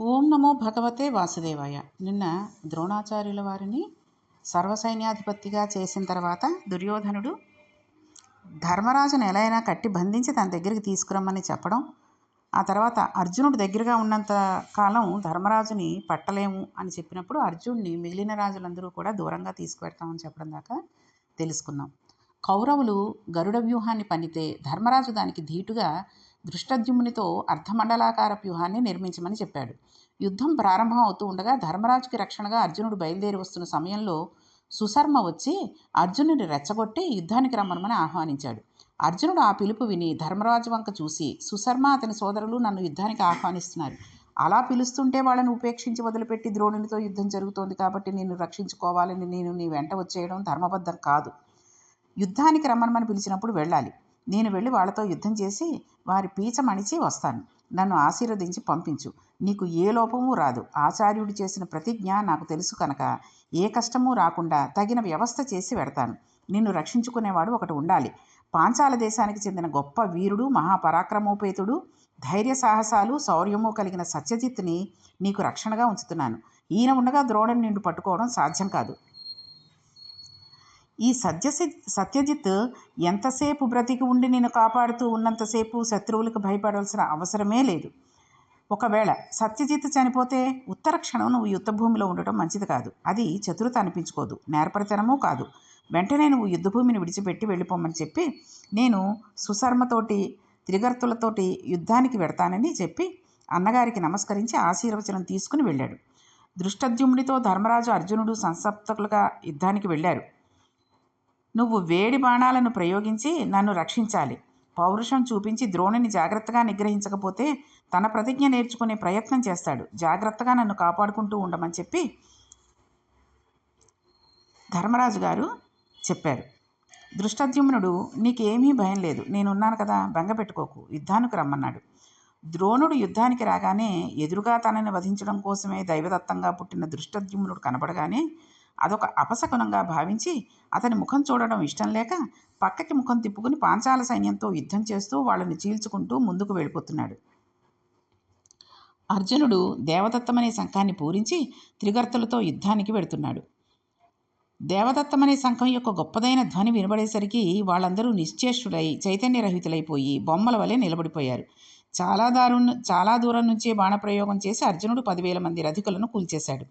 ఓం నమో భగవతే వాసుదేవాయ. నిన్న ద్రోణాచార్యుల వారిని సర్వసైన్యాధిపతిగా చేసిన తర్వాత దుర్యోధనుడు ధర్మరాజును ఎలా అయినా కట్టి బంధించి తన దగ్గరికి తీసుకురమ్మని చెప్పడం ఆ తర్వాత అర్జునుడు దగ్గరగా ఉన్నంత కాలం ధర్మరాజుని పట్టలేము అని చెప్పినప్పుడు అర్జున్ని మిగిలిన రాజులందరూ కూడా దూరంగా తీసుకువెడతామని చెప్పడం దాకా తెలుసుకున్నాం. కౌరవులు గరుడ వ్యూహాన్ని పనితే ధర్మరాజు దానికి ధీటుగా దృష్టద్యుమ్నునితో అర్ధమండలాకార వ్యూహాన్ని నిర్మించమని చెప్పాడు. యుద్ధం ప్రారంభం అవుతూ ఉండగా ధర్మరాజుకి రక్షణగా అర్జునుడు బయలుదేరి వస్తున్న సమయంలో సుశర్మ వచ్చి అర్జునుడిని రెచ్చగొట్టి యుద్ధానికి రమ్మనమని ఆహ్వానించాడు. అర్జునుడు ఆ పిలుపు విని ధర్మరాజు వంక చూసి సుశర్మ అతని సోదరులు నన్ను యుద్ధానికి ఆహ్వానిస్తున్నారు. అలా పిలుస్తుంటే వాళ్ళని ఉపేక్షించి వదిలిపెట్టి ద్రోణునితో యుద్ధం జరుగుతోంది కాబట్టి నిన్ను రక్షించుకోవాలని నేను నీ వెంట వచ్చేయడం ధర్మబద్ధం కాదు. యుద్ధానికి రమ్మనమని పిలిచినప్పుడు వెళ్ళాలి. నేను వెళ్ళి వాళ్ళతో యుద్ధం చేసి వారి పీచ మణిచి వస్తాను. నన్ను ఆశీర్వదించి పంపించు. నీకు ఏ లోపము రాదు. ఆచార్యుడు చేసిన ప్రతిజ్ఞ నాకు తెలుసు కనుక ఏ కష్టము రాకుండా తగిన వ్యవస్థ చేసి వెడతాను నిన్ను రక్షించుకునేవాడు ఒకటి ఉండాలి. పాంచాల దేశానికి చెందిన గొప్ప వీరుడు మహాపరాక్రమోపేతుడు ధైర్య సాహసాలు శౌర్యము కలిగిన సత్యజిత్ని నీకు రక్షణగా ఉంచుతున్నాను. ఈయన ఉండగా ద్రోణం నిండు పట్టుకోవడం సాధ్యం కాదు. ఈ సత్యసి సత్యజిత్ ఎంతసేపు బ్రతికి ఉండి నేను కాపాడుతూ ఉన్నంతసేపు శత్రువులకు భయపడాల్సిన అవసరమే లేదు. ఒకవేళ సత్యజిత్ చనిపోతే ఉత్తర క్షణం నువ్వు యుద్ధభూమిలో ఉండటం మంచిది కాదు. అది చతురత అనిపించుకోదు. నేర్పరితనమూ కాదు. వెంటనే నువ్వు యుద్ధభూమిని విడిచిపెట్టి వెళ్ళిపోమని చెప్పి నేను సుశర్మతోటి త్రిగర్తులతోటి యుద్ధానికి వెడతానని చెప్పి అన్నగారికి నమస్కరించి ఆశీర్వచనం తీసుకుని వెళ్ళాడు. దృష్టద్యుమ్నితో ధర్మరాజు అర్జునుడు సంసప్తకులుగా యుద్ధానికి వెళ్ళారు. నువ్వు వేడి బాణాలను ప్రయోగించి నన్ను రక్షించాలి. పౌరుషం చూపించి ద్రోణిని జాగ్రత్తగా నిగ్రహించకపోతే తన ప్రతిజ్ఞ నేర్చుకునే ప్రయత్నం చేస్తాడు. జాగ్రత్తగా నన్ను కాపాడుకుంటూ ఉండమని చెప్పి ధర్మరాజు గారు చెప్పారు. దృష్టద్యుమ్నుడు నీకేమీ భయం లేదు. నేనున్నాను కదా బెంగపెట్టుకోకు యుద్ధానికి రమ్మన్నాడు. ద్రోణుడు యుద్ధానికి రాగానే ఎదురుగా తనని వధించడం కోసమే దైవదత్తంగా పుట్టిన దృష్టద్యుమ్నుడు కనబడగానే అదొక అపశకునంగా భావించి అతని ముఖం చూడడం ఇష్టం లేక పక్కకి ముఖం తిప్పుకుని పాంచాల సైన్యంతో యుద్ధం చేస్తూ వాళ్ళని చీల్చుకుంటూ ముందుకు వెళ్ళిపోతున్నాడు. అర్జునుడు దేవదత్తమనే శంఖాన్ని పూరించి త్రిగర్తలతో యుద్ధానికి వెడుతున్నాడు. దేవదత్తమనే సంఘం యొక్క గొప్పదైన ధ్వని వినబడేసరికి వాళ్ళందరూ నిశ్చేష్టులై చైతన్యరహితులైపోయి బొమ్మల వలె నిలబడిపోయారు. చాలా దారు చాలా దూరం నుంచే బాణప్రయోగం చేసి అర్జునుడు పదివేల మంది రధికులను కూల్చేశాడు.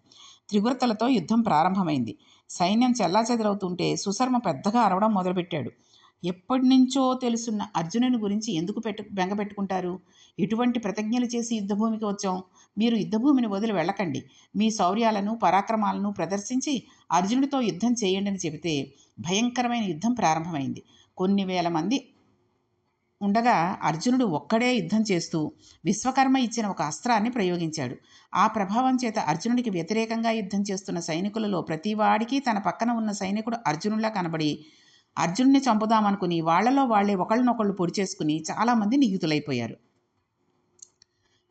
త్రిగుర్తలతో యుద్ధం ప్రారంభమైంది. సైన్యం చెల్లాచెదరవుతుంటే సుశర్మ పెద్దగా అరవడం మొదలుపెట్టాడు. ఎప్పటి నుంచో తెలుసున్న అర్జునుని గురించి ఎందుకు పెట్టు బెంగ పెట్టుకుంటారు ఎటువంటి ప్రతిజ్ఞలు చేసి యుద్ధభూమికి వచ్చాం. మీరు యుద్ధభూమిని వదిలి వెళ్ళకండి. మీ శౌర్యాలను పరాక్రమాలను ప్రదర్శించి అర్జునుడితో యుద్ధం చేయండి అని చెబితే భయంకరమైన యుద్ధం ప్రారంభమైంది. కొన్ని వేల మంది ఉండగా అర్జునుడు ఒక్కడే యుద్ధం చేస్తూ విశ్వకర్మ ఇచ్చిన ఒక అస్త్రాన్ని ప్రయోగించాడు. ఆ ప్రభావం చేత అర్జునుడికి వ్యతిరేకంగా యుద్ధం చేస్తున్న సైనికులలో ప్రతివాడికి తన పక్కన ఉన్న సైనికుడు అర్జునుడిలా కనబడి అర్జునుడిని చంపుదామనుకుని వాళ్ళలో వాళ్ళే ఒకళ్ళనొకళ్ళు పొడి చేసుకుని చాలామంది నిహితులైపోయారు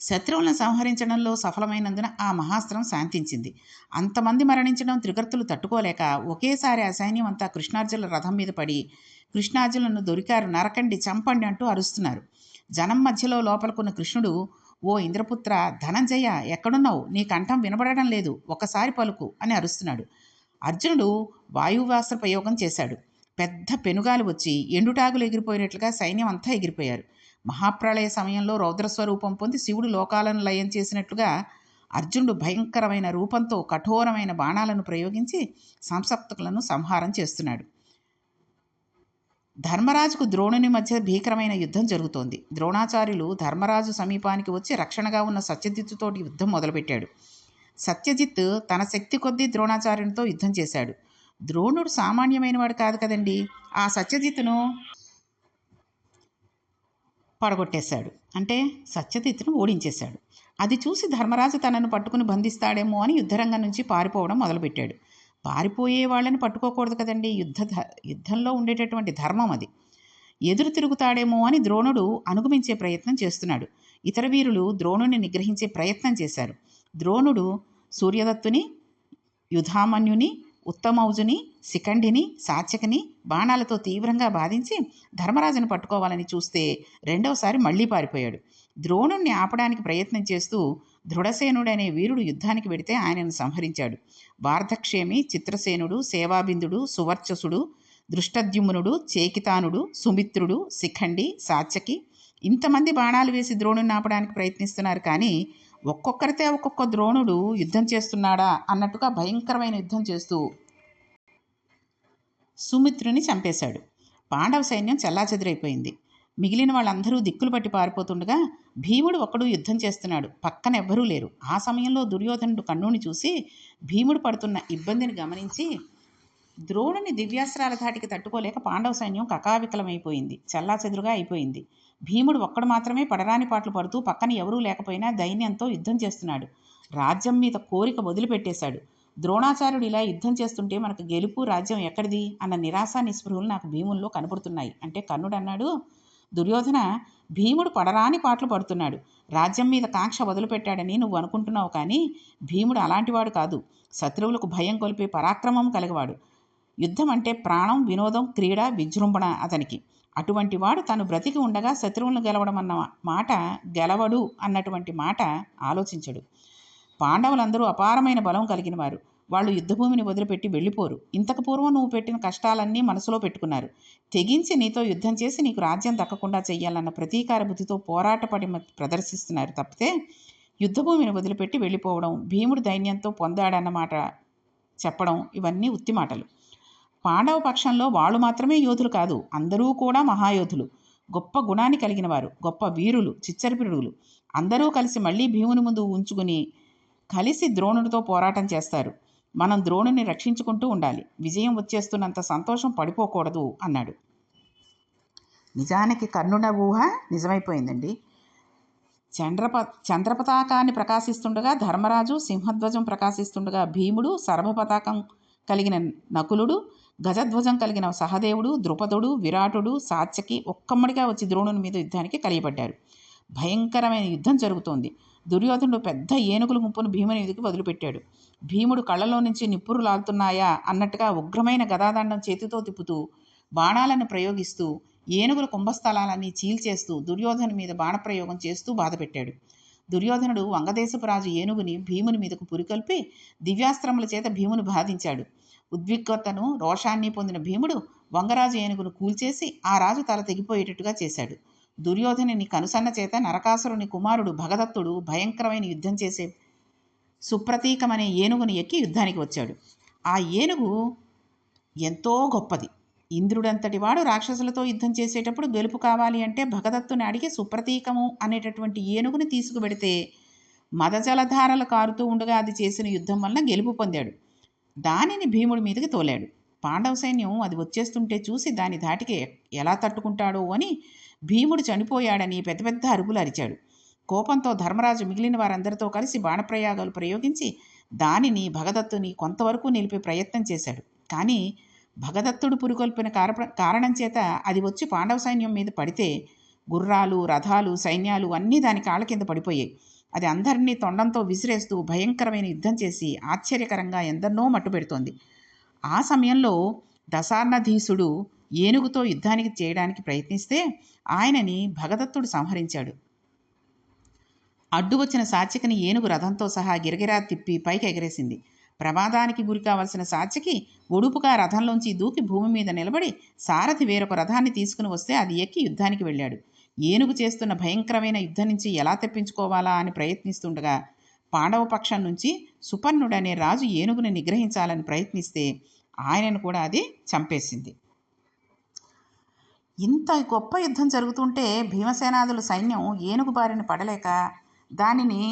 శత్రువులను సంహరించడంలో సఫలమైనందున ఆ మహాస్త్రం శాంతించింది. అంతమంది మరణించడం త్రిగర్తులు తట్టుకోలేక ఒకేసారి ఆ సైన్యం అంతా కృష్ణార్జునుల రథం మీద పడి కృష్ణార్జునులను దొరికారు. నరకండి చంపండి అంటూ అరుస్తున్నారు. జనం మధ్యలో లోపలకున్న కృష్ణుడు ఓ ఇంద్రపుత్ర ధనంజయ ఎక్కడున్నావు? నీ కంఠం వినబడడం లేదు. ఒకసారి పలుకు అని అరుస్తున్నాడు. అర్జునుడు వాయువాస్త్ర ప్రయోగం చేశాడు. పెద్ద పెనుగాలు వచ్చి ఎండుటాగులు ఎగిరిపోయినట్లుగా సైన్యం అంతా ఎగిరిపోయారు. మహాప్రళయ సమయంలో రౌద్రస్వరూపం పొంది శివుడు లోకాలను లయం చేసినట్లుగా అర్జునుడు భయంకరమైన రూపంతో కఠోరమైన బాణాలను ప్రయోగించి సంసప్తకులను సంహారం చేస్తున్నాడు. ధర్మరాజుకు ద్రోణుని మధ్య భీకరమైన యుద్ధం జరుగుతోంది. ద్రోణాచార్యులు ధర్మరాజు సమీపానికి వచ్చి రక్షణగా ఉన్న సత్యజిత్తుతోటి యుద్ధం మొదలుపెట్టాడు. సత్యజిత్ తన శక్తి కొద్దీ ద్రోణాచార్యునితో యుద్ధం చేశాడు. ద్రోణుడు సామాన్యమైన వాడు కాదు కదండి. ఆ సత్యజిత్తును పడగొట్టేశాడు. అంటే సత్యజిత్తును ఓడించేశాడు. అది చూసి ధర్మరాజు తనను పట్టుకుని బంధిస్తాడేమో అని యుద్ధరంగం నుంచి పారిపోవడం మొదలుపెట్టాడు. పారిపోయే వాళ్ళని పట్టుకోకూడదు కదండి. యుద్ధ యుద్ధంలో ఉండేటటువంటి ధర్మం అది. ఎదురు తిరుగుతాడేమో అని ద్రోణుడు అనుగమించే ప్రయత్నం చేస్తున్నాడు. ఇతర వీరులు ద్రోణుని నిగ్రహించే ప్రయత్నం చేశారు. ద్రోణుడు సూర్యదత్తుని యుధామన్యుని ఉత్తమౌజుని శిఖండిని సాత్యకిని బాణాలతో తీవ్రంగా బాధించి ధర్మరాజును పట్టుకోవాలని చూస్తే రెండవసారి మళ్ళీ పారిపోయాడు. ద్రోణుణ్ణి ఆపడానికి ప్రయత్నం చేస్తూ దృఢసేనుడనే వీరుడు యుద్ధానికి వెడితే ఆయనను సంహరించాడు. వార్ధక్షేమి చిత్రసేనుడు సేవాబిందుడు సువర్చసుడు దృష్టద్యుమ్నుడు చేకితానుడు సుమిత్రుడు శిఖండి సాత్యకి ఇంతమంది బాణాలు వేసి ద్రోణుని ఆపడానికి ప్రయత్నిస్తున్నారు కానీ ఒక్కొక్కరితే ఒక్కొక్క ద్రోణుడు యుద్ధం చేస్తున్నాడా అన్నట్టుగా భయంకరమైన యుద్ధం చేస్తూ సుమిత్రుని చంపేశాడు. పాండవ సైన్యం చెల్లాచెదురైపోయింది. మిగిలిన వాళ్ళందరూ దిక్కులు పట్టి పారిపోతుండగా భీముడు ఒక్కడు యుద్ధం చేస్తున్నాడు. పక్కన ఎవ్వరూ లేరు. ఆ సమయంలో దుర్యోధనుడు కన్నుని చూసి భీముడు పడుతున్న ఇబ్బందిని గమనించి ద్రోణుని దివ్యాస్త్రాల ధాటికి తట్టుకోలేక పాండవ సైన్యం కకావికలమైపోయింది. చల్లాచెదురుగా అయిపోయింది. భీముడు ఒక్కడు మాత్రమే పడరాని పాటలు పడుతూ పక్కన ఎవరూ లేకపోయినా దైన్యంతో యుద్ధం చేస్తున్నాడు. రాజ్యం మీద కోరిక వదిలిపెట్టేశాడు. ద్రోణాచార్యుడు ఇలా యుద్ధం చేస్తుంటే మనకు గెలుపు రాజ్యం ఎక్కడిది? అన్న నిరాశ నిస్పృహలు నాకు భీముల్లో కనపడుతున్నాయి. అంటే కర్ణుడు అన్నాడు దుర్యోధన భీముడు పడరాని పాటలు పడుతున్నాడు. రాజ్యం మీద కాంక్ష వదిలిపెట్టాడని నువ్వు అనుకుంటున్నావు కానీ భీముడు అలాంటివాడు కాదు. శత్రువులకు భయం కొలిపే పరాక్రమం కలిగవాడు. యుద్ధం అంటే ప్రాణం వినోదం క్రీడ విజృంభణ అతనికి. అటువంటి వాడు తను బ్రతికి ఉండగా శత్రువులను గెలవడం అన్న మాట గెలవడు అన్నటువంటి మాట ఆలోచించడు. పాండవులందరూ అపారమైన బలం కలిగిన వారు వాళ్ళు యుద్ధభూమిని వదిలిపెట్టి వెళ్ళిపోరు. ఇంతకు పూర్వం నువ్వు పెట్టిన కష్టాలన్నీ మనసులో పెట్టుకున్నారు. తెగించి నీతో యుద్ధం చేసి నీకు రాజ్యం దక్కకుండా చెయ్యాలన్న ప్రతీకార బుద్ధితో పోరాటపడి ప్రదర్శిస్తున్నారు తప్పితే యుద్ధభూమిని వదిలిపెట్టి వెళ్ళిపోవడం భీముడు దైన్యంతో పొందాడన్నమాట చెప్పడం ఇవన్నీ ఉత్తి మాటలు పాండవ పక్షంలో వాళ్ళు మాత్రమే యోధులు కాదు అందరూ కూడా మహాయోధులు. గొప్ప గుణాన్ని కలిగిన వారు గొప్ప వీరులు చిచ్చరిపిరుడులు అందరూ కలిసి మళ్ళీ భీముని ముందు ఉంచుకుని కలిసి ద్రోణుడితో పోరాటం చేస్తారు. మనం ద్రోణుని రక్షించుకుంటూ ఉండాలి. విజయం వచ్చేస్తున్నంత సంతోషం పడిపోకూడదు అన్నాడు. నిజానికి కర్ణుడ ఊహ నిజమైపోయిందండి. చంద్రప చంద్రపతాకాన్ని ప్రకాశిస్తుండగా ధర్మరాజు సింహధ్వజం ప్రకాశిస్తుండగా భీముడు సర్వపతాకం కలిగిన నకులుడు గజధ్వజం కలిగిన సహదేవుడు ద్రుపదుడు విరాటుడు సాత్యకి ఒక్కమ్మడిగా వచ్చి ద్రోణుని మీద యుద్ధానికి కలియబడ్డారు భయంకరమైన యుద్ధం జరుగుతోంది. దుర్యోధనుడు పెద్ద ఏనుగుల ముప్పును భీముని మీదకి వదిలిపెట్టాడు. భీముడు కళ్ళలో నుంచి నిప్పురు లాగుతున్నాయా అన్నట్టుగా ఉగ్రమైన గదాదండం చేతితో తిప్పుతూ బాణాలను ప్రయోగిస్తూ ఏనుగుల కుంభస్థలాలన్నీ చీల్చేస్తూ దుర్యోధను మీద బాణప్రయోగం చేస్తూ బాధపెట్టాడు. దుర్యోధనుడు వంగదేశపు రాజు ఏనుగుని భీముని మీదకు పురికొల్పి దివ్యాస్త్రముల చేత భీముని బాధించాడు. ఉద్విగ్నతను రోషాన్ని పొందిన భీముడు వంగరాజు ఏనుగును కూల్చేసి ఆ రాజు తల తెగిపోయేటట్టుగా చేశాడు. దుర్యోధనుని కనుసన్న చేత నరకాసురుని కుమారుడు భగదత్తుడు భయంకరమైన యుద్ధం చేసే సుప్రతీకమనే ఏనుగుని ఎక్కి యుద్ధానికి వచ్చాడు. ఆ ఏనుగు ఎంతో గొప్పది. ఇంద్రుడంతటి వాడు రాక్షసులతో యుద్ధం చేసేటప్పుడు గెలుపు కావాలి అంటే భగదత్తుని అడిగి సుప్రతీకము అనేటటువంటి ఏనుగుని తీసుకువెడితే మదజలధారలు కారుతూ ఉండగా అది చేసిన యుద్ధం వలన గెలుపు పొందాడు. దానిని భీముడి మీదకి తోలాడు. పాండవ సైన్యం అది వచ్చేస్తుంటే చూసి దాని ధాటికి ఎలా తట్టుకుంటాడో అని భీముడు చనిపోయాడని పెద్ద పెద్ద అరుపులు అరిచాడు. కోపంతో ధర్మరాజు మిగిలిన వారందరితో కలిసి బాణప్రయాగాలు ప్రయోగించి దానిని భగదత్తుని కొంతవరకు నిలిపే ప్రయత్నం చేశాడు. కానీ భగదత్తుడు పురికొల్పిన కారణం చేత అది వచ్చి పాండవ సైన్యం మీద పడితే గుర్రాలు రథాలు సైన్యాలు అన్నీ దాని కాళ్ళ కింద పడిపోయాయి. అది అందరినీ తొండంతో విసిరేస్తూ భయంకరమైన యుద్ధం చేసి ఆశ్చర్యకరంగా ఎందరినో మట్టుపెడుతోంది ఆ సమయంలో దశార్ణధీసుడు ఏనుగుతో యుద్ధానికి చేయడానికి ప్రయత్నిస్తే ఆయనని భగదత్తుడు సంహరించాడు. అడ్డు వచ్చిన సాత్యకని ఏనుగు రథంతో సహా గిరగిరా తిప్పి పైకి ఎగరేసింది ప్రమాదానికి గురి కావలసిన సాత్యకి ఒడుపుగా రథంలోంచి దూకి భూమి మీద నిలబడి సారథి వేరొక రథాన్ని తీసుకుని వస్తే అది ఎక్కి యుద్ధానికి వెళ్ళాడు. ఏనుగు చేస్తున్న భయంకరమైన యుద్ధం నుంచి ఎలా తప్పించుకోవాలా అని ప్రయత్నిస్తుండగా పాండవ పక్షం నుంచి సుపర్ణుడనే రాజు ఏనుగుని నిగ్రహించాలని ప్రయత్నిస్తే ఆయనను కూడా అది చంపేసింది. ఇంత గొప్ప యుద్ధం జరుగుతుంటే భీమసేనాదుల సైన్యం ఏనుగు బారిన పడలేక దానిని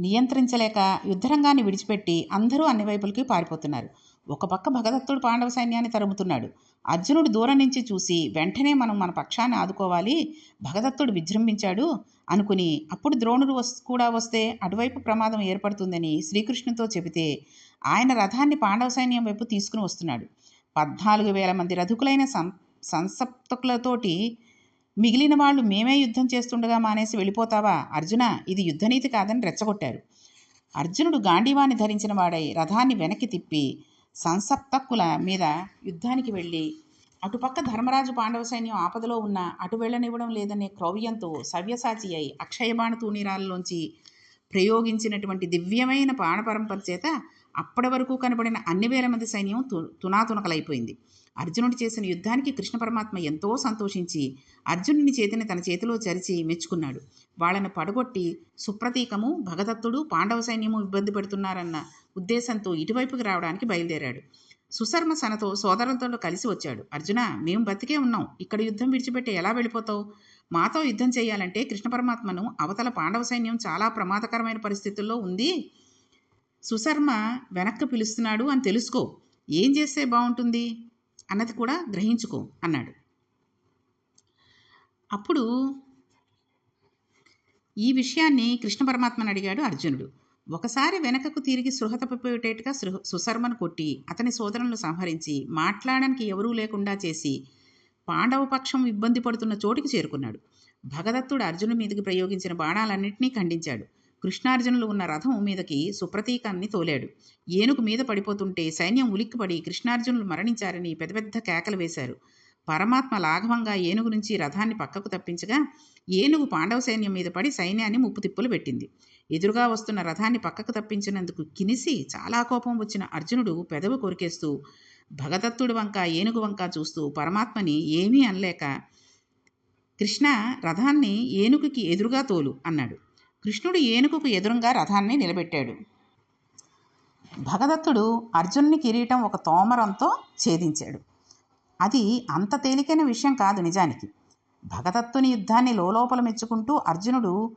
నియంత్రించలేక యుద్ధరంగాన్ని విడిచిపెట్టి అందరూ అన్ని వైపులకి పారిపోతున్నారు. ఒక పక్క భగదత్తుడు పాండవ సైన్యాన్ని తరుముతున్నాడు. అర్జునుడు దూరం నుంచి చూసి వెంటనే మనం మన పక్షాన్ని ఆదుకోవాలి. భగదత్తుడు విజృంభించాడు అనుకుని అప్పుడు ద్రోణుడు వస్ కూడా వస్తే అటువైపు ప్రమాదం ఏర్పడుతుందని శ్రీకృష్ణుతో చెబితే ఆయన రథాన్ని పాండవ సైన్యం వైపు తీసుకుని వస్తున్నాడు. పద్నాలుగు వేల మంది రథుకులైన సం సంసప్తకులతోటి మిగిలిన వాళ్ళు మేమే యుద్ధం చేస్తుండగా మానేసి వెళ్ళిపోతావా? అర్జున ఇది యుద్ధనీతి కాదని రెచ్చగొట్టారు. అర్జునుడు గాంధీవాన్ని ధరించిన వాడై రథాన్ని వెనక్కి తిప్పి సంసప్తక్కుల మీద యుద్ధానికి వెళ్ళి అటుపక్క ధర్మరాజు పాండవ సైన్యం ఆపదలో ఉన్న అటు వెళ్ళనివ్వడం లేదనే క్రౌర్యంతో సవ్యసాచి అయి అక్షయబాణ తూణీరాలలోంచి ప్రయోగించినటువంటి దివ్యమైన పాణపరంపర చేత అప్పటి వరకు కనబడిన అన్ని వేల మంది సైన్యం తు తునాతునకలైపోయింది. అర్జునుడు చేసిన యుద్ధానికి కృష్ణ పరమాత్మ ఎంతో సంతోషించి అర్జునుని చేతిని తన చేతిలో చరిచి మెచ్చుకున్నాడు. వాళ్ళను పడగొట్టి సుప్రతీకము భగదత్తుడు పాండవ సైన్యము ఇబ్బంది పెడుతున్నారన్న ఉద్దేశంతో ఇటువైపుకి రావడానికి బయలుదేరాడు. సుశర్మ సనతో సోదరులతో కలిసి వచ్చాడు. అర్జున మేము బతికే ఉన్నాం. ఇక్కడ యుద్ధం విడిచిపెట్టి ఎలా వెళ్ళిపోతావు? మాతో యుద్ధం చేయాలంటే కృష్ణ పరమాత్మను అవతల పాండవ సైన్యం చాలా ప్రమాదకరమైన పరిస్థితుల్లో ఉంది. సుశర్మ వెనక్కి పిలుస్తున్నాడు అని తెలుసుకో. ఏం చేస్తే బాగుంటుంది? అన్నది కూడా గ్రహించుకో అన్నాడు. అప్పుడు ఈ విషయాన్ని కృష్ణ పరమాత్మను అడిగాడు అర్జునుడు. ఒకసారి వెనకకు తిరిగి సృహ తప్పిపోయేటట్టుగా సుశర్మను కొట్టి అతని సోదరులను సంహరించి మాట్లాడడానికి ఎవరూ లేకుండా చేసి పాండవ పక్షం ఇబ్బంది పడుతున్న చోటికి చేరుకున్నాడు. భగదత్తుడు అర్జును మీదకి ప్రయోగించిన బాణాలన్నింటినీ ఖండించాడు. కృష్ణార్జునులు ఉన్న రథం మీదకి సుప్రతీకాన్ని తోలాడు. ఏనుగు మీద పడిపోతుంటే సైన్యం ఉలిక్కిపడి కృష్ణార్జునులు మరణించారని పెద్ద పెద్ద కేకలు వేశారు. పరమాత్మ లాఘవంగా ఏనుగు నుంచి రథాన్ని పక్కకు తప్పించగా ఏనుగు పాండవ సైన్యం మీద పడి సైన్యాన్ని ముప్పు తిప్పులు పెట్టింది. ఎదురుగా వస్తున్న రథాన్ని పక్కకు తప్పించినందుకు కినిసి చాలా కోపం వచ్చిన అర్జునుడు పెదవి కొరికేస్తూ భగదత్తుడి వంక ఏనుగు వంక చూస్తూ పరమాత్మని ఏమీ అనలేక కృష్ణ రథాన్ని ఏనుగుకి ఎదురుగా తోలు అన్నాడు. కృష్ణుడు ఏనుగుకు ఎదురుగా రథాన్ని నిలబెట్టాడు. భగదత్తుడు అర్జునుని కిరీటం ఒక తోమరంతో ఛేదించాడు. అది అంత తేలికైన విషయం కాదు నిజానికి. భగదత్తుని యుద్ధాన్ని లోలోపల మెచ్చుకుంటూ అర్జునుడు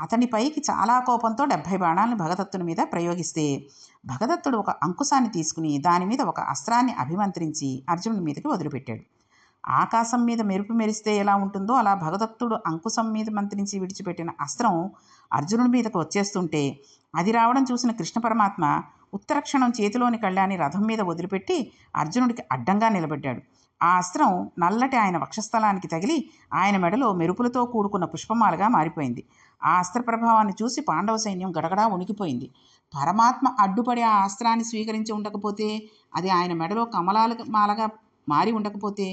అతనిపైకి చాలా కోపంతో డెబ్భై బాణాలను భగదత్తుని మీద ప్రయోగిస్తే భగదత్తుడు ఒక అంకుశాన్ని తీసుకుని దాని మీద ఒక అస్త్రాన్ని అభిమంత్రించి అర్జునుడి మీదకి వదిలిపెట్టాడు. ఆకాశం మీద మెరుపు మెరిస్తే ఎలా ఉంటుందో అలా భగదత్తుడు అంకుశం మీద మంత్రించి విడిచిపెట్టిన అస్త్రం అర్జునుడి మీదకు వచ్చేస్తుంటే అది రావడం చూసిన కృష్ణ పరమాత్మ ఉత్తరక్షణం చేతిలోని కళ్ళాన్ని రథం మీద వదిలిపెట్టి అర్జునుడికి అడ్డంగా నిలబడ్డాడు. ఆ అస్త్రం నల్లటి ఆయన వక్షస్థలానికి తగిలి ఆయన మెడలో మెరుపులతో కూడుకున్న పుష్పమాలగా మారిపోయింది. ఆ అస్త్ర ప్రభావాన్ని చూసి పాండవ సైన్యం గడగడా ఉనికిపోయింది పరమాత్మ అడ్డుపడి ఆ అస్త్రాన్ని స్వీకరించి ఉండకపోతే అది ఆయన మెడలో కమలాల మాలగా మారి ఉండకపోతే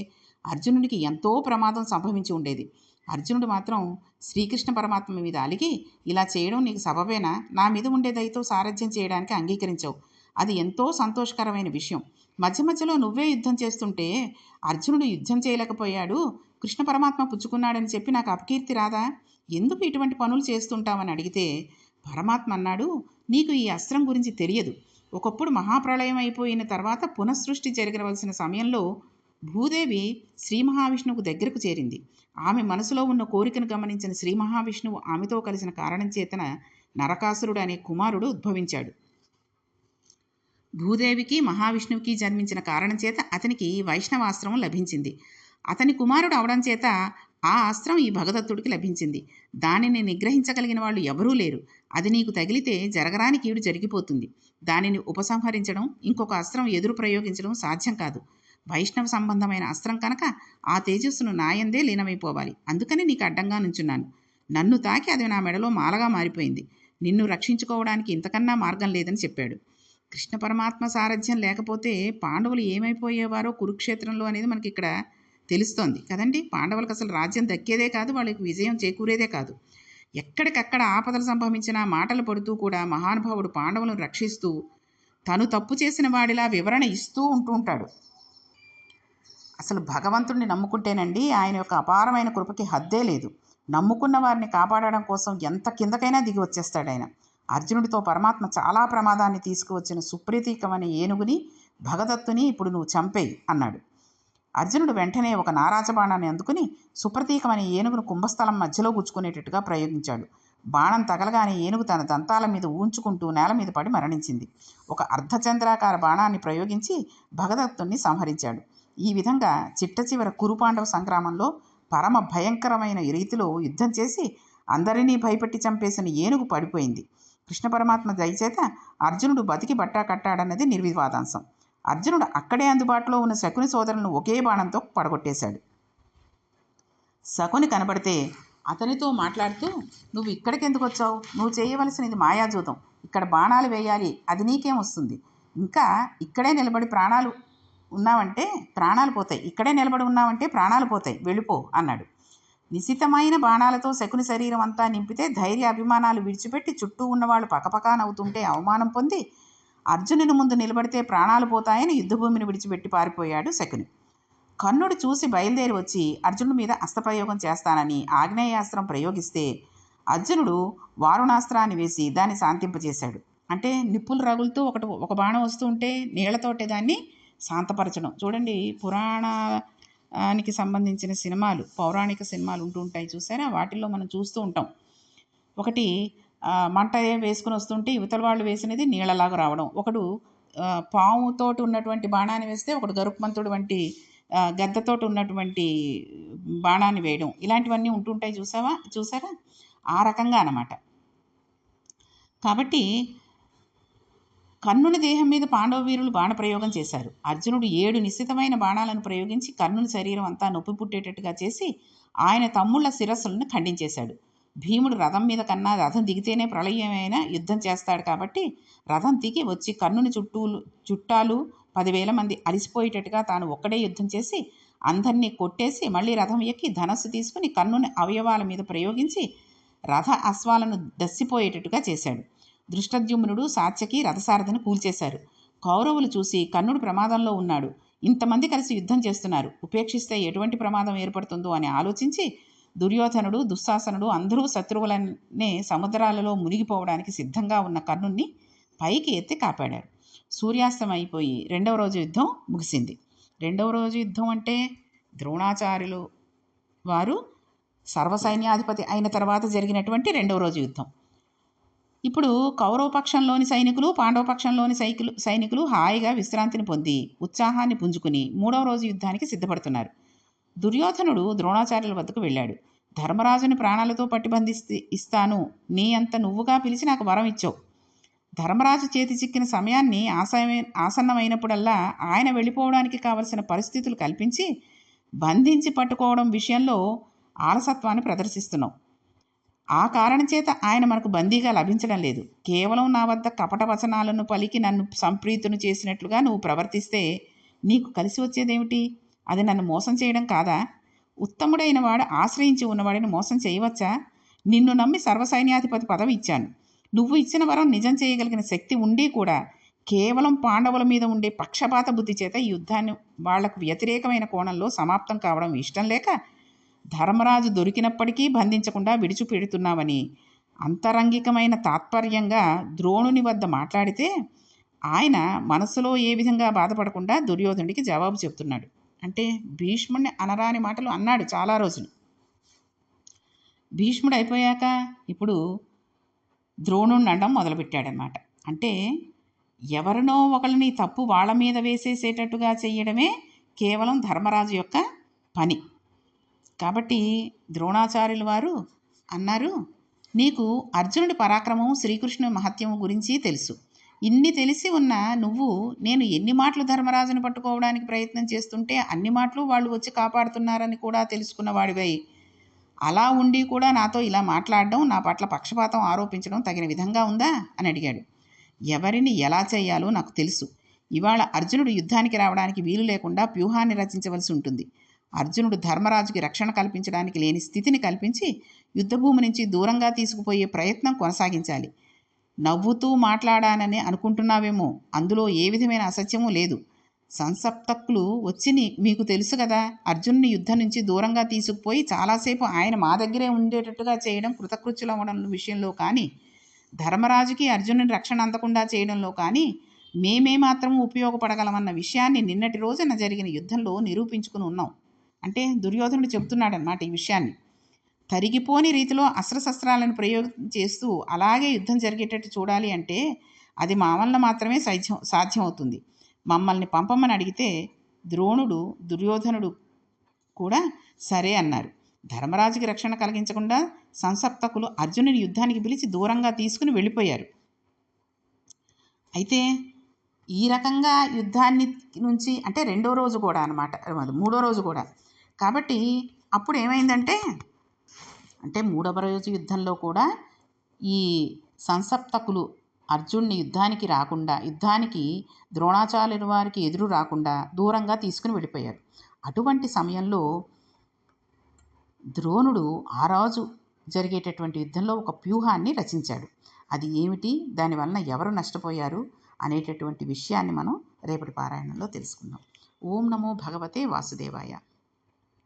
అర్జునుడికి ఎంతో ప్రమాదం సంభవించి ఉండేది. అర్జునుడు మాత్రం శ్రీకృష్ణ పరమాత్మ మీద అలిగి ఇలా చేయడం నీకు సబబేనా? నా మీద ఉండే దయతో సారథ్యం చేయడానికి అంగీకరించావు. అది ఎంతో సంతోషకరమైన విషయం. మధ్య మధ్యలో నువ్వే యుద్ధం చేస్తుంటే అర్జునుడు యుద్ధం చేయలేకపోయాడు. కృష్ణ పరమాత్మ పుచ్చుకున్నాడని చెప్పి నాకు అపకీర్తి రాదా? ఎందుకు ఇటువంటి పనులు చేస్తుంటామని అడిగితే పరమాత్మ అన్నాడు నీకు ఈ అస్త్రం గురించి తెలియదు. ఒకప్పుడు మహాప్రళయం అయిపోయిన తర్వాత పునఃసృష్టి జరగవలసిన సమయంలో భూదేవి శ్రీ మహావిష్ణువుకు దగ్గరకు చేరింది. ఆమె మనసులో ఉన్న కోరికను గమనించిన శ్రీ మహావిష్ణువు ఆమెతో కలిసిన కారణం చేతన నరకాసురుడు అనే కుమారుడు ఉద్భవించాడు. భూదేవికి మహావిష్ణువుకి జన్మించిన కారణం చేత అతనికి వైష్ణవాశ్రమం లభించింది. అతని కుమారుడు అవడం చేత ఆ అస్త్రం ఈ భగదత్తుడికి లభించింది. దానిని నిగ్రహించగలిగిన వాళ్ళు ఎవరూ లేరు. అది నీకు తగిలితే జరగరాని కీడు జరిగిపోతుంది. దానిని ఉపసంహరించడం ఇంకొక అస్త్రం ఎదురు ప్రయోగించడం సాధ్యం కాదు. వైష్ణవ సంబంధమైన అస్త్రం కనుక ఆ తేజస్సును నాయందే లీనమైపోవాలి. అందుకని నీకు అడ్డంగా నుంచున్నాను. నన్ను తాకి అది నా మెడలో మాలగా మారిపోయింది. నిన్ను రక్షించుకోవడానికి ఇంతకన్నా మార్గం లేదని చెప్పాడు. కృష్ణ పరమాత్మ సారథ్యం లేకపోతే పాండవులు ఏమైపోయేవారో కురుక్షేత్రంలో అనేది మనకి ఇక్కడ తెలుస్తోంది. కదండి? పాండవులకు అసలు రాజ్యం దక్కేదే కాదు వాళ్ళకి విజయం చేకూరేదే కాదు. ఎక్కడికక్కడ ఆపదలు సంభవించిన మాటలు పడుతూ కూడా మహానుభావుడు పాండవులను రక్షిస్తూ తను తప్పు చేసిన వాడిలా వివరణ ఇస్తూ ఉంటూ ఉంటాడు. అసలు భగవంతుడిని నమ్ముకుంటేనండి ఆయన యొక్క అపారమైన కృపకి హద్దే లేదు. నమ్ముకున్న వారిని కాపాడడం కోసం ఎంత కిందకైనా దిగి వచ్చేస్తాడు ఆయన. అర్జునుడితో పరమాత్మ చాలా ప్రమాదాన్ని తీసుకువచ్చిన సుప్రీతీకమనే ఏనుగుని భగదత్తుని ఇప్పుడు నువ్వు చంపేయి అన్నాడు. అర్జునుడు వెంటనే ఒక నారాజ బాణాన్ని అందుకుని సుప్రతీకమనే ఏనుగును కుంభస్థలం మధ్యలో గుచ్చుకునేటట్టుగా ప్రయోగించాడు. బాణం తగలగానే ఏనుగు తన దంతాల మీద ఊంచుకుంటూ నేల మీద పడి మరణించింది. ఒక అర్ధచంద్రాకార బాణాన్ని ప్రయోగించి భగదత్తుణ్ణి సంహరించాడు. ఈ విధంగా చిట్ట చివర కురుపాండవ సంగ్రామంలో పరమ భయంకరమైన రీతిలో యుద్ధం చేసి అందరినీ భయపెట్టి చంపేసిన ఏనుగు పడిపోయింది. కృష్ణ పరమాత్మ దయచేత అర్జునుడు బతికి బట్టా కట్టాడన్నది నిర్వివాదాంశం. అర్జునుడు అక్కడే అందుబాటులో ఉన్న శకుని సోదరులను ఒకే బాణంతో పడగొట్టేశాడు. శకుని కనబడితే అతనితో మాట్లాడుతూ నువ్వు ఇక్కడికి ఎందుకు వచ్చావు? నువ్వు చేయవలసినది మాయాజూతం ఇక్కడ బాణాలు వేయాలి. అది నీకేం వస్తుంది? ఇంకా ఇక్కడే నిలబడి ప్రాణాలు ఉన్నావంటే ప్రాణాలు పోతాయి. ఇక్కడే నిలబడి ఉన్నావంటే ప్రాణాలు పోతాయి. వెళ్ళిపో అన్నాడు. నిశితమైన బాణాలతో శకుని శరీరం అంతా నింపితే ధైర్య అభిమానాలు విడిచిపెట్టి చుట్టూ ఉన్నవాళ్ళు పకపకా నవ్వుతుంటే అవమానం పొంది అర్జునుని ముందు నిలబడితే ప్రాణాలు పోతాయని యుద్ధభూమిని విడిచిపెట్టి పారిపోయాడు శకుని. కర్ణుడు చూసి బయలుదేరి వచ్చి అర్జునుడి మీద అస్త్రప్రయోగం చేస్తానని ఆగ్నేయాస్త్రం ప్రయోగిస్తే అర్జునుడు వారుణాస్త్రాన్ని వేసి దాన్ని శాంతింపజేశాడు. అంటే నిప్పులు రగులుతూ ఒకటి ఒక బాణం వస్తూ ఉంటే నీళ్ళతోటే దాన్ని శాంతపరచడం. చూడండి పురాణానికి సంబంధించిన సినిమాలు పౌరాణిక సినిమాలు ఉంటూ ఉంటాయి చూసారా? వాటిల్లో మనం చూస్తూ ఉంటాం. ఒకటి మంట వేసుకుని వస్తుంటే ఇవతల వాళ్ళు వేసినది నీళ్ళలాగా రావడం. ఒకడు పాముతోటి ఉన్నటువంటి బాణాన్ని వేస్తే ఒకడు గరుత్మంతుడు వంటి గద్దతోటి ఉన్నటువంటి బాణాన్ని వేయడం. ఇలాంటివన్నీ ఉంటుంటాయి చూసావా? చూసారా? ఆ రకంగా అన్నమాట. కాబట్టి కర్ణుని దేహం మీద పాండవ వీరులు బాణప్రయోగం చేశారు. అర్జునుడు ఏడు నిశ్చితమైన బాణాలను ప్రయోగించి కర్ణుని శరీరం అంతా నొప్పి పుట్టేటట్టుగా చేసి ఆయన తమ్ముళ్ళ శిరస్సులను ఖండించేశాడు. భీముడు రథం మీద కన్నా రథం దిగితేనే ప్రళయమైన యుద్ధం చేస్తాడు కాబట్టి రథం దిగి వచ్చి కర్ణుని చుట్టూ చుట్టాలు పదివేల మంది అలిసిపోయేటట్టుగా తాను ఒక్కడే యుద్ధం చేసి అందరినీ కొట్టేసి మళ్ళీ రథం ఎక్కి ధనస్సు తీసుకుని కర్ణుని అవయవాల మీద ప్రయోగించి రథ అశ్వాలను దస్సిపోయేటట్టుగా చేశాడు. దృష్టద్యుమ్నుడు సాత్యకి రథసారథిని కూల్చేశారు. కౌరవులు చూసి కర్ణుడు ప్రమాదంలో ఉన్నాడు. ఇంతమంది కలిసి యుద్ధం చేస్తున్నారు. ఉపేక్షిస్తే ఎటువంటి ప్రమాదం ఏర్పడుతుందో అని ఆలోచించి దుర్యోధనుడు దుశ్శాసనుడు అందరూ శత్రువులనే సముద్రాలలో మునిగిపోవడానికి సిద్ధంగా ఉన్న కర్ణుణ్ణి పైకి ఎత్తి కాపాడారు. సూర్యాస్తమైపోయి రెండవ రోజు యుద్ధం ముగిసింది. రెండవ రోజు యుద్ధం అంటే ద్రోణాచార్యులు వారు సర్వసైన్యాధిపతి అయిన తర్వాత జరిగినటువంటి రెండవ రోజు యుద్ధం. ఇప్పుడు కౌరవపక్షంలోని సైనికులు పాండవపక్షంలోని సైకులు సైనికులు హాయిగా విశ్రాంతిని పొంది ఉత్సాహాన్ని పుంజుకుని మూడవ రోజు యుద్ధానికి సిద్ధపడుతున్నారు. దుర్యోధనుడు ద్రోణాచార్యుల వద్దకు వెళ్ళాడు. ధర్మరాజుని ప్రాణాలతో పట్టిబంధిస్తే ఇస్తాను. నీ అంత నువ్వుగా పిలిచి నాకు వరం ఇచ్చావు. ధర్మరాజు చేతి చిక్కిన సమయాన్ని ఆశయమే ఆసన్నమైనప్పుడల్లా ఆయన వెళ్ళిపోవడానికి కావలసిన పరిస్థితులు కల్పించి బంధించి పట్టుకోవడం విషయంలో ఆలసత్వాన్ని ప్రదర్శిస్తున్నావు. ఆ కారణం చేత ఆయన మనకు బందీగా లభించడం లేదు. కేవలం నా వద్ద కపట వచనాలను పలికి నన్ను సంప్రీతును చేసినట్లుగా నువ్వు ప్రవర్తిస్తే నీకు కలిసి వచ్చేదేమిటి? అది నన్ను మోసం చేయడం కాదా? ఉత్తముడైన వాడు ఆశ్రయించి ఉన్నవాడిని మోసం చేయవచ్చా? నిన్ను నమ్మి సర్వసైన్యాధిపతి పదవి ఇచ్చాను. నువ్వు ఇచ్చిన వరం నిజం చేయగలిగిన శక్తి ఉండి కూడా కేవలం పాండవుల మీద ఉండే పక్షపాత బుద్ధి చేత ఈ యుద్ధాన్ని వాళ్ళకు వ్యతిరేకమైన కోణంలో సమాప్తం కావడం ఇష్టం లేక ధర్మరాజు దొరికినప్పటికీ బంధించకుండా విడిచిపెడుతున్నామని అంతరంగికమైన తాత్పర్యంగా ద్రోణుని వద్ద మాట్లాడితే ఆయన మనసులో ఏ విధంగా బాధపడకుండా దుర్యోధనుడికి జవాబు చెప్తున్నాడు అంటే భీష్ముడిని అనరాని మాటలు అన్నాడు చాలా రోజులు. భీష్ముడు అయిపోయాక ఇప్పుడు ద్రోణుడిని అనడం మొదలుపెట్టాడనమాట అంటే ఎవరినో ఒకరిని తప్పు వాళ్ళ మీద వేసేసేటట్టుగా చేయడమే కేవలం ధర్మరాజు యొక్క పని. కాబట్టి ద్రోణాచార్యుల వారు అన్నారు నీకు అర్జునుడి పరాక్రమం శ్రీకృష్ణుని మహత్యము గురించి తెలుసు. ఇన్ని తెలిసి ఉన్న నువ్వు నేను ఎన్ని మాటలు ధర్మరాజును పట్టుకోవడానికి ప్రయత్నం చేస్తుంటే అన్ని మాటలు వాళ్ళు వచ్చి కాపాడుతున్నారని కూడా తెలుసుకున్నవాడివై అలా ఉండి కూడా నాతో ఇలా మాట్లాడడం నా పట్ల పక్షపాతం ఆరోపించడం తగిన విధంగా ఉందా? అని అడిగాడు. ఎవరిని ఎలా చేయాలో నాకు తెలుసు. ఇవాళ అర్జునుడు యుద్ధానికి రావడానికి వీలు లేకుండా వ్యూహాన్ని రచించవలసి ఉంటుంది. అర్జునుడు ధర్మరాజుకి రక్షణ కల్పించడానికి లేని స్థితిని కల్పించి యుద్ధభూమి నుంచి దూరంగా తీసుకుపోయే ప్రయత్నం కొనసాగించాలి. నవ్వుతూ మాట్లాడానని అనుకుంటున్నావేమో అందులో ఏ విధమైన అసత్యమూ లేదు. సంసప్తకులు వచ్చి మీకు తెలుసు కదా అర్జునుని యుద్ధం నుంచి దూరంగా తీసుకుపోయి చాలాసేపు ఆయన మా దగ్గరే ఉండేటట్టుగా చేయడం కృతకృత్యులు అవ్వడం విషయంలో కానీ ధర్మరాజుకి అర్జునుని రక్షణ అందకుండా చేయడంలో కానీ మేమే మాత్రం ఉపయోగపడగలమన్న విషయాన్ని నిన్నటి రోజున జరిగిన యుద్ధంలో నిరూపించుకుని ఉన్నాం. అంటే దుర్యోధనుడు చెప్తున్నాడనమాట ఈ విషయాన్ని. తరిగిపోని రీతిలో అస్త్రశస్త్రాలను ప్రయోగం చేస్తూ అలాగే యుద్ధం జరిగేటట్టు చూడాలి అంటే అది మా వల్ల మాత్రమే సాధ్యం సాధ్యమవుతుంది. మమ్మల్ని పంపమని అడిగితే ద్రోణుడు దుర్యోధనుడు కూడా సరే అన్నారు. ధర్మరాజుకి రక్షణ కలిగించకుండా సంసప్తకులు అర్జునుని యుద్ధానికి పిలిచి దూరంగా తీసుకుని వెళ్ళిపోయారు. అయితే ఈ రకంగా యుద్ధాన్ని నుంచి అంటే రెండో రోజు కూడా అనమాట మూడో రోజు కూడా కాబట్టి అప్పుడు ఏమైందంటే అంటే మూడవ రోజు యుద్ధంలో కూడా ఈ సంసప్తకులు అర్జున్ని యుద్ధానికి రాకుండా యుద్ధానికి ద్రోణాచార్యుల వారికి ఎదురు రాకుండా దూరంగా తీసుకుని వెళ్ళిపోయారు అటువంటి సమయంలో ద్రోణుడు ఆ రోజు జరిగేటటువంటి యుద్ధంలో ఒక వ్యూహాన్ని రచించాడు. అది ఏమిటి? దానివలన ఎవరు నష్టపోయారు? అనేటటువంటి విషయాన్ని మనం రేపటి పారాయణంలో తెలుసుకుందాం. ఓం నమో భగవతే వాసుదేవాయ.